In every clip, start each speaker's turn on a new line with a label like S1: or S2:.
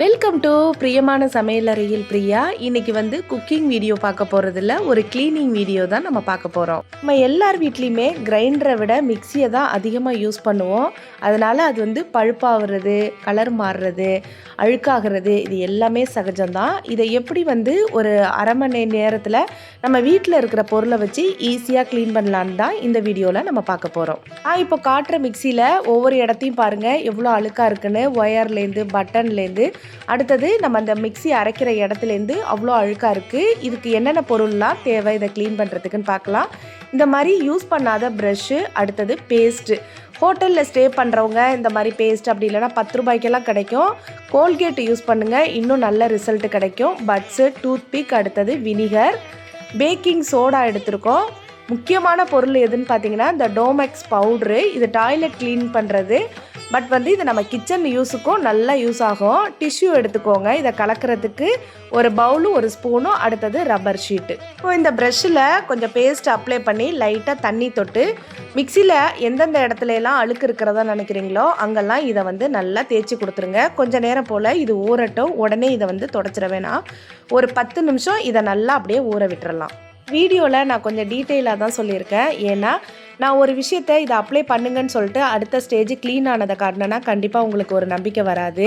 S1: Welcome to பிரியமான சமையலறையில் பிரியா. இன்னைக்கு வந்து குக்கிங் வீடியோ பார்க்க போகிறதில்ல ஒரு க்ளீனிங் வீடியோ தான் நம்ம பார்க்க போகிறோம் நம்ம எல்லார் வீட்லேயுமே கிரைண்டரை விட மிக்சியை தான் அதிகமாக யூஸ் பண்ணுவோம். அதனால் அது வந்து பழுப்பாகிறது கலர் மாறுறது அழுக்காகிறது இது எல்லாமே சகஜம்தான் இதை எப்படி வந்து ஒரு அரை மணி நேரத்தில் நம்ம வீட்டில் இருக்கிற பொருளை வச்சு ஈஸியாக க்ளீன் பண்ணலான்னு தான் இந்த வீடியோவில் நம்ம பார்க்க போகிறோம் நான் இப்போ காட்டுற மிக்சியில் ஒவ்வொரு இடத்தையும் பாருங்கள் எவ்வளோ அழுக்காக இருக்குன்னு ஒயர்லேருந்து பட்டன்லேருந்து அடுத்தது நம்ம அந்த மிக்ஸி அரைக்கிற இடத்துலேருந்து அவ்வளோ அழுக்காக இருக்குது இதுக்கு என்னென்ன பொருள்லாம் தேவை இதை க்ளீன் பண்ணுறதுக்குன்னு பார்க்கலாம் இந்த மாதிரி யூஸ் பண்ணாத ப்ரஷ்ஷு அடுத்தது பேஸ்ட்டு ஹோட்டலில் ஸ்டே பண்ணுறவங்க இந்த மாதிரி பேஸ்ட் அப்படி இல்லைன்னா பத்து ரூபாய்க்கெல்லாம் கிடைக்கும். கோல்கேட் யூஸ் பண்ணுங்கள் இன்னும் நல்ல ரிசல்ட் கிடைக்கும். பட்ஸு டூத்பிக் அடுத்தது வினிகர் பேக்கிங் சோடா எடுத்திருக்கோம். முக்கியமான பொருள் எதுன்னு பார்த்தீங்கன்னா இந்த டோமெக்ஸ் பவுட்ரு இது டாய்லெட் க்ளீன் பண்ணுறது பட் வந்து இது நம்ம கிச்சன் யூஸுக்கும் நல்லா யூஸ் ஆகும். டிஷ்யூ எடுத்துக்கோங்க. இதை கலக்கிறதுக்கு ஒரு பவுலும் ஒரு ஸ்பூனும் அடுத்தது ரப்பர் ஷீட்டு இப்போ இந்த ப்ரஷ்ஷில் கொஞ்சம் பேஸ்ட் அப்ளை பண்ணி லைட்டாக தண்ணி தொட்டு மிக்சியில் எந்தெந்த இடத்துலலாம் அழுக்கு இருக்கிறதா நினைக்கிறீங்களோ அங்கெல்லாம் இதை வந்து நல்லா தேய்ச்சி கொடுத்துருங்க. கொஞ்சம் நேரம் போல் இது ஊறட்டும். உடனே இதை வந்து தொடச்சிட வேணாம். ஒரு பத்து நிமிஷம் இதை நல்லா அப்படியே ஊற விட்டுறலாம். வீடியோவில் நான் கொஞ்சம் டீட்டெயிலாக தான் சொல்லியிருக்கேன். ஏன்னா நான் ஒரு விஷயத்த இதை அப்ளை பண்ணுங்கன்னு சொல்லிட்டு அடுத்த ஸ்டேஜ் க்ளீன் ஆனதை காட்டினேன்னா கண்டிப்பாக உங்களுக்கு ஒரு நம்பிக்கை வராது.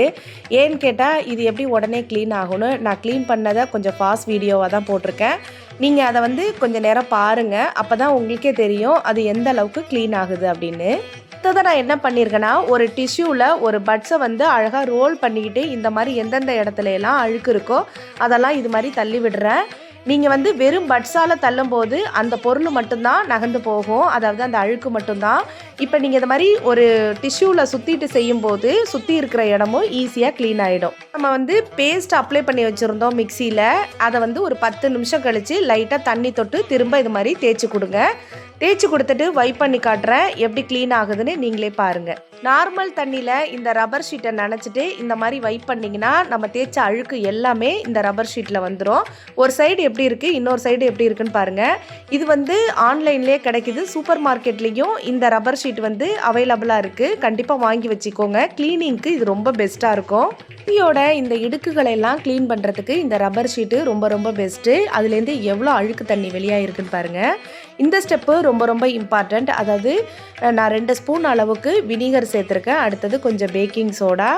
S1: ஏன்னு கேட்டால் இது எப்படி உடனே க்ளீன் ஆகணும் நான் க்ளீன் பண்ணதை கொஞ்சம் ஃபாஸ்ட் வீடியோவாக தான் போட்டிருக்கேன். நீங்கள் அதை வந்து கொஞ்சம் நேரம் பாருங்கள் அப்போ தான் உங்களுக்கே தெரியும் அது எந்த அளவுக்கு க்ளீன் ஆகுது அப்படின்னு. அடுத்ததை நான் என்ன பண்ணியிருக்கேன்னா ஒரு டிஷ்யூவில் ஒரு பட்ஸை வந்து அழகாக ரோல் பண்ணிக்கிட்டு இந்த மாதிரி எந்தெந்த இடத்துல எல்லாம் அழுக்கு இருக்கோ அதெல்லாம் இது மாதிரி தள்ளி விடுறேன். நீங்கள் வந்து வெறும் பட்ஸால் தள்ளும்போது அந்த பொருள் மட்டும்தான் நகர்ந்து போகும். அதாவது அந்த அழுக்கு மட்டும்தான். இப்போ நீங்கள் இந்த மாதிரி ஒரு டிஷ்யூவில் சுற்றிட்டு செய்யும்போது சுற்றி இருக்கிற இடமும் ஈஸியாக க்ளீன் ஆகிடும் நம்ம வந்து பேஸ்ட் அப்ளை பண்ணி வச்சுருந்தோம் மிக்சியில் அதை வந்து ஒரு பத்து நிமிஷம் கழித்து லைட்டாக தண்ணி தொட்டு திரும்ப இது மாதிரி தேய்ச்சி கொடுங்க. தேய்ச்சி கொடுத்துட்டு வைப் பண்ணி காட்டுறேன். எப்படி க்ளீன் ஆகுதுன்னு நீங்களே பாருங்கள் நார்மல் தண்ணியில் இந்த ரப்பர் ஷீட்டை நினச்சிட்டு இந்த மாதிரி வைப் பண்ணிங்கன்னா நம்ம தேய்ச்ச அழுக்கு எல்லாமே இந்த ரப்பர் ஷீட்டில் வந்துடும் ஒரு சைடு எப்படி இருக்குது இன்னொரு சைடு எப்படி இருக்குன்னு பாருங்கள் இது வந்து ஆன்லைன்லேயே கிடைக்குது. சூப்பர் மார்க்கெட்லேயும் இந்த ரப்பர் ஷீட் வந்து அவைலபிளாக இருக்குது கண்டிப்பாக வாங்கி வச்சுக்கோங்க. க்ளீனிங்க்கு இது ரொம்ப பெஸ்ட்டாக இருக்கும். குட்டியோட இந்த இடுக்குகளை எல்லாம் க்ளீன் பண்ணுறதுக்கு இந்த ரப்பர் ஷீட்டு ரொம்ப ரொம்ப பெஸ்ட்டு அதுலேருந்து எவ்வளோ அழுக்கு தண்ணி வெளியாக இருக்குன்னு பாருங்கள் இந்த ஸ்டெப்பு ரொம்ப ரொம்ப இம்பார்ட்டண்ட் அதாவது நான் ரெண்டு ஸ்பூன் அளவுக்கு வினிகர் சேர்த்துருக்கேன். அடுத்தது கொஞ்சம் பேக்கிங் சோடா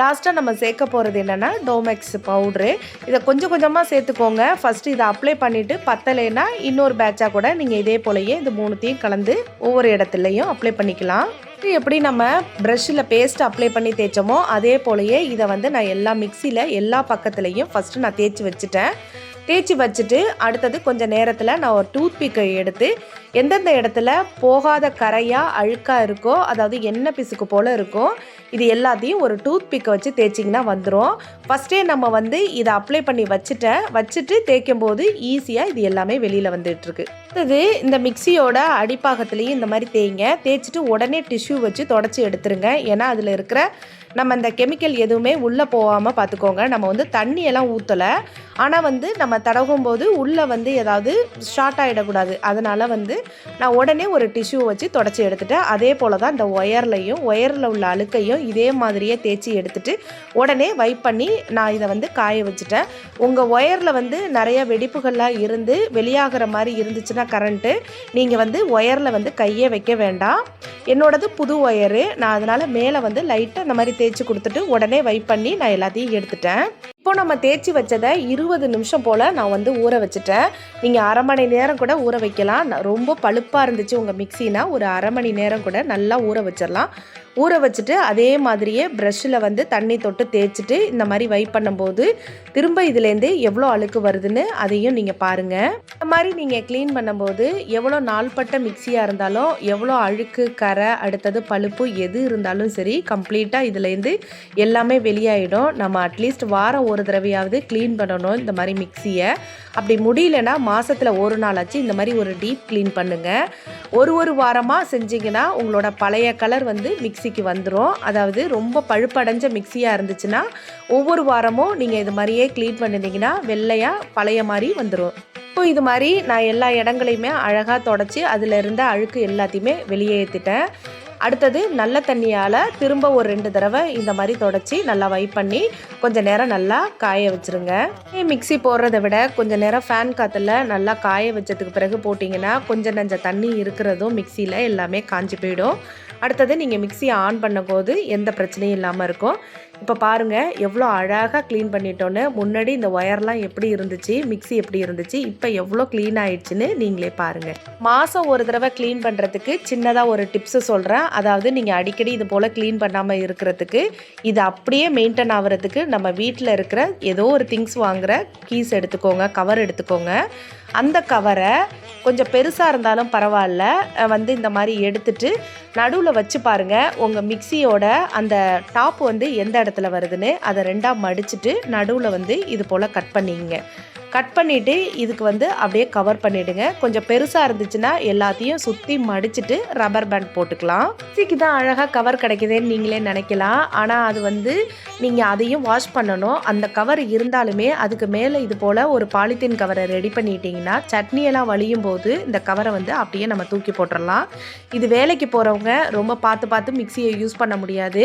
S1: லாஸ்ட்டாக நம்ம சேர்க்க போகிறது என்னென்னா டோமெக்ஸ் பவுட்ரு இதை கொஞ்சம் கொஞ்சமாக சேர்த்துக்கோங்க. ஃபஸ்ட்டு இதை அப்ளை பண்ணிவிட்டு பத்தலைன்னா இன்னொரு பேட்சாக கூட நீங்கள் இதே போலயே இந்த மூணுத்தையும் கலந்து ஒவ்வொரு இடத்துலையும் அப்ளை பண்ணிக்கலாம். எப்படி நம்ம ப்ரஷ்ஷில் பேஸ்ட் அப்ளை பண்ணி தேய்ச்சோமோ அதே போலயே இதை வந்து நான் எல்லா மிக்சியில் எல்லா பக்கத்துலேயும் ஃபஸ்ட்டு நான் தேய்ச்சி வச்சுட்டேன். தேய்ச்சி வச்சுட்டு அடுத்தது கொஞ்சம் நேரத்தில் நான் ஒரு டூத் பிக்கை எடுத்து எந்தெந்த இடத்துல போகாத கரையாக அழுக்காக இருக்கோ அதாவது எண்ணெய் பிசுக்கு போல் இருக்கோ இது எல்லாத்தையும் ஒரு டூத் பிக்கை வச்சு தேய்ச்சிங்கன்னா வந்துடும் ஃபஸ்ட்டே நம்ம வந்து இதை அப்ளை பண்ணி வச்சுட்டேன். வச்சுட்டு தேய்க்கும் போது ஈஸியாக இது எல்லாமே வெளியில் வந்துட்டுருக்கு அடுத்தது இந்த மிக்சியோட அடிப்பாகத்துலேயும் இந்த மாதிரி தேய்ங்க. தேய்ச்சிட்டு உடனே டிஷ்யூ வச்சு தொடச்சி எடுத்துருங்க. ஏன்னா அதில் இருக்கிற நம்ம இந்த கெமிக்கல் எதுவுமே உள்ளே போகாமல் பார்த்துக்கோங்க நம்ம வந்து தண்ணியெல்லாம் ஊற்றலை ஆனால் வந்து நம்ம தடவும் போது உள்ளே வந்து ஏதாவது ஷார்ட் ஆகிடக்கூடாது அதனால் வந்து நான் உடனே ஒரு டிஷ்யூ வச்சு தொடச்சி எடுத்துட்டேன். அதே போல் தான் இந்த ஒயர்லையும் ஒயரில் உள்ள அழுக்கையும் இதே மாதிரியே தேய்ச்சி எடுத்துட்டு உடனே வைப் பண்ணி நான் இதை வந்து காய வச்சுட்டேன். உங்கள் ஒயரில் வந்து நிறைய வெடிப்புகள்லாம் இருந்து வெளியாகிற மாதிரி இருந்துச்சுன்னா கரண்ட்டு. நீங்கள் வந்து ஒயரில் வந்து கையே வைக்க வேண்டாம். என்னோடது புது ஒயரு. நான் அதனால் மேலே வந்து லைட்டாக இந்த மாதிரி தேய்ச்சி கொடுத்துட்டு உடனே வைப் பண்ணி நான் எல்லாத்தையும் எடுத்துட்டேன். இப்போ நம்ம தேய்ச்சி வச்சதை இருபது நிமிஷம் போல் நான் வந்து ஊற வச்சுட்டேன். நீங்கள் அரை மணி நேரம் கூட ஊற வைக்கலாம். நான் ரொம்ப பழுப்பாக இருந்துச்சு உங்கள் மிக்சினா. ஒரு அரை மணி நேரம் கூட நல்லா ஊற வச்சிடலாம் ஊற வச்சுட்டு அதே மாதிரியே ப்ரஷ்ஷில் வந்து தண்ணி தொட்டு தேய்ச்சிட்டு இந்த மாதிரி வைப் பண்ணும்போது திரும்ப இதுலேருந்து எவ்வளோ அழுக்கு வருதுன்னு அதையும் நீங்கள் பாருங்கள் இந்த மாதிரி நீங்கள் க்ளீன் பண்ணும்போது எவ்வளோ நாள்பட்ட மிக்சியாக இருந்தாலும் எவ்வளோ அழுக்கு கரை அடுத்தது பழுப்பு எது இருந்தாலும் சரி கம்ப்ளீட்டாக இதுலேருந்து எல்லாமே வெளியாயிடும். நம்ம அட்லீஸ்ட் வாரம் ஒரு தடவையாவது க்ளீன் பண்ணணும் இந்த மாதிரி மிக்சியை அப்படி முடியலன்னா மாதத்தில் ஒரு நாளாச்சு இந்த மாதிரி ஒரு டீப் க்ளீன் பண்ணுங்கள் ஒரு ஒரு வாரமாக செஞ்சிங்கன்னா உங்களோட பழைய கலர் வந்து மிக்சிக்கு வந்துடும் அதாவது ரொம்ப பழுப்படைஞ்ச மிக்சியாக இருந்துச்சுன்னா ஒவ்வொரு வாரமும் நீங்கள் இது மாதிரியே க்ளீன் பண்ணிருந்தீங்கன்னா வெள்ளையாக பழைய மாதிரி வந்துடும் இப்போ இது மாதிரி நான் எல்லா இடங்களையுமே அழகாக தொடச்சி அதில் இருந்த அழுக்கு எல்லாத்தையுமே வெளியேற்றிட்டேன் அடுத்தது நல்ல தண்ணியால் திரும்ப ஒரு ரெண்டு தடவை இந்த மாதிரி தொடச்சி நல்லா வைப் பண்ணி கொஞ்சம் நேரம் நல்லா காய வச்சுருங்க. மிக்சி போடுறத விட கொஞ்சம் நேரம் ஃபேன் காற்றுல நல்லா காய வச்சதுக்கு பிறகு போட்டிங்கன்னா கொஞ்சம் நஞ்ச தண்ணி இருக்கிறதும் மிக்சியில் எல்லாமே காஞ்சி போயிடும். அடுத்தது நீங்கள் மிக்ஸியை ஆன் பண்ணும்போது எந்த பிரச்சனையும் இல்லாமல் இருக்கும். இப்போ பாருங்கள் எவ்வளோ அழகாக க்ளீன் பண்ணிட்டோன்னு. முன்னாடி இந்த ஒயர்லாம் எப்படி இருந்துச்சு மிக்ஸி எப்படி இருந்துச்சு இப்போ எவ்வளோ க்ளீன் ஆயிடுச்சுன்னு நீங்களே பாருங்கள் மாதம் ஒரு தடவை க்ளீன் பண்ணுறதுக்கு சின்னதாக ஒரு டிப்ஸு சொல்கிறேன் அதாவது நீங்கள் அடிக்கடி இது போல் க்ளீன் பண்ணாமல் இருக்கிறதுக்கு இது அப்படியே மெயின்டைன் ஆகிறதுக்கு நம்ம வீட்டில் இருக்கிற ஏதோ ஒரு திங்ஸ் வாங்குகிற கீஸ் எடுத்துக்கோங்க கவர் எடுத்துக்கோங்க. அந்த கவரை கொஞ்சம் பெருசாக இருந்தாலும் பரவாயில்ல. வந்து இந்த மாதிரி எடுத்துட்டு நடுவில் வச்சு பாருங்கள் உங்கள் மிக்சியோட அந்த டாப் வந்து எந்த இடத்துல வருதுன்னு அதை ரெண்டாக மடிச்சுட்டு நடுவில் வந்து இது போல் கட் பண்ணிங்க கட் பண்ணிவிட்டு இதுக்கு வந்து அப்படியே கவர் பண்ணிவிடுங்க கொஞ்சம் பெருசாக இருந்துச்சுன்னா எல்லாத்தையும் சுற்றி மடிச்சிட்டு ரப்பர் பேண்ட் போட்டுக்கலாம். மிக்சிக்கு தான் அழகாக கவர் கிடைக்குதுன்னு நீங்களே நினைக்கலாம். ஆனால் அது வந்து நீங்கள் அதையும் வாஷ் பண்ணணும். அந்த கவர் இருந்தாலுமே அதுக்கு மேலே இது போல் ஒரு பாலித்தீன் கவரை ரெடி பண்ணிட்டீங்கன்னா சட்னியெல்லாம் வழியும் போது இந்த கவரை வந்து அப்படியே நம்ம தூக்கி போட்டுடலாம் இது வேலைக்கு போகிறவங்க ரொம்ப பார்த்து பார்த்து மிக்சியை யூஸ் பண்ண முடியாது.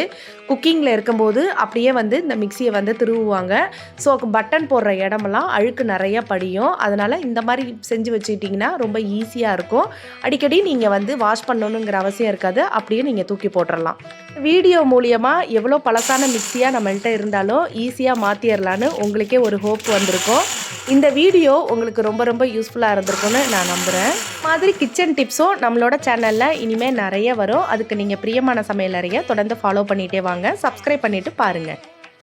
S1: குக்கிங்கில் இருக்கும்போது அப்படியே வந்து இந்த மிக்சியை வந்து திருவுவாங்க. ஸோ பட்டன் போடுற இடமெல்லாம் அழுக்கு நிறைய படியும். அதனால் இந்த மாதிரி செஞ்சு வச்சுக்கிட்டிங்கன்னா ரொம்ப ஈஸியாக இருக்கும். அடிக்கடி நீங்கள் வந்து வாஷ் பண்ணணுங்கிற அவசியம் இருக்காது. அப்படியே நீங்கள் தூக்கி போட்டுடலாம் வீடியோ மூலியமாக எவ்வளோ பழசான மிக்சியாக நம்மள்கிட்ட இருந்தாலும் ஈஸியாக மாற்றிடலான்னு உங்களுக்கே ஒரு ஹோப் வந்திருக்கும். இந்த வீடியோ உங்களுக்கு ரொம்ப ரொம்ப யூஸ்ஃபுல்லாக இருந்திருக்கும்னு நான் நம்புகிறேன் மாதிரி கிச்சன் டிப்ஸும் நம்மளோட சேனலில் இனிமேல் நிறைய வரும். அதுக்கு நீங்கள் பிரியமான சமையல் அறையை தொடர்ந்து ஃபாலோ பண்ணிகிட்டே வாங்க. சப்ஸ்கிரைப் பண்ணிவிட்டு பாருங்கள்